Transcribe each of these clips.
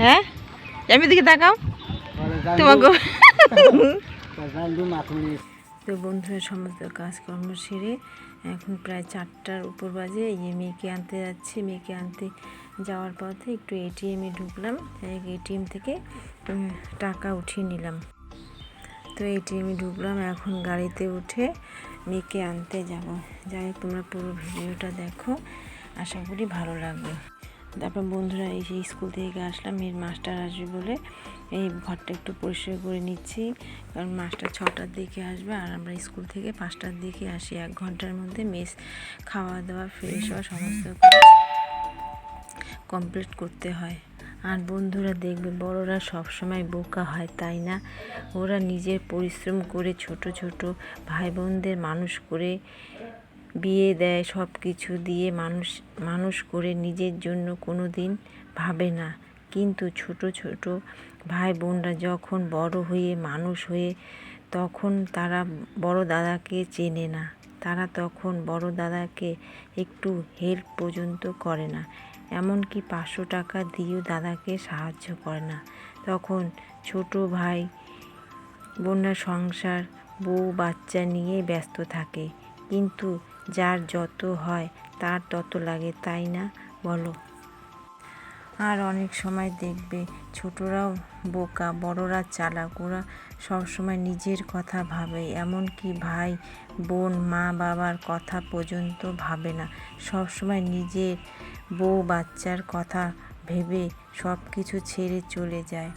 হ্যাঁ? আমি দিকে তাকাও। তোমাকে তো বন্ধুরা সমস্ত কাজকর্ম সেরে এখন প্রায় চারটার উপর বাজে। এই মেয়েকে আনতে যাচ্ছি, মেয়েকে আনতে যাওয়ার পথে একটু এটিএমে ঢুকলাম। এটিএম থেকে টাকা উঠিয়ে নিলাম। তো এটিএমে ঢুকলাম, এখন গাড়িতে উঠে মেয়েকে আনতে যাব। যাই তোমরা পুরো ভিডিওটা দেখো। আশা করি ভালো লাগবে। তারপর বন্ধুরা এই সেই স্কুল থেকে আসলাম মেয়ের মাস্টার আসবে বলে এই ঘরটা একটু পরিষ্কার করে নিচ্ছি। কারণ মাস্টার ছটার দিকে আসবে আর আমরা স্কুল থেকে পাঁচটার দিকে আসি। এক ঘণ্টার মধ্যে মেস খাওয়া দাওয়া ফ্রেশ হওয়া সমস্ত কমপ্লিট করতে হয়। আর বন্ধুরা দেখবে, বড়রা সব সময় বোকা হয়, তাই না? ওরা নিজের পরিশ্রম করে ছোট ছোট ভাই বোনদের মানুষ করে বিয়ে দেয় সব কিছু দিয়ে মানুষ মানুষ করে নিজের জন্য কোনো দিন ভাবে না। কিন্তু ছোট ছোট ভাই বোনরা যখন বড় হয়ে মানুষ হয়ে তখন তারা বড় দাদাকে চেনে না। তারা তখন বড় দাদাকে একটু হেল্প পর্যন্ত করে না। এমনকি পাঁচশো টাকা দিয়েও দাদাকে সাহায্য করে না। তখন ছোট ভাই বোনরা সংসার, বউ, বাচ্চা নিয়ে ব্যস্ত থাকে। কিন্তু যার যত হয়, তার তত লাগে, তাই না? বলো। আর অনেক সময় দেখবে ছোটরাও বোকা, বড়রা চালাক। ওরা সবসময় নিজের কথা ভাবে, এমনকি ভাই, বোন, মা, বাবার কথা পর্যন্ত ভাবে না। সবসময় নিজের বউ, বাচ্চার কথা ভেবে সব কিছু ছেড়ে চলে যায়।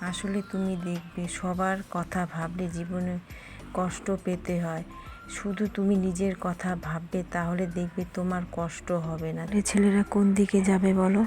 আসলে তুমি দেখবে, সবার কথা ভাবলে জীবনে কষ্ট পেতে হয়। শুধু তুমি নিজের কথা ভাববে, তাহলে দেখবে তোমার কষ্ট হবে না। ছেলেরা কোন দিকে যাবে বলো?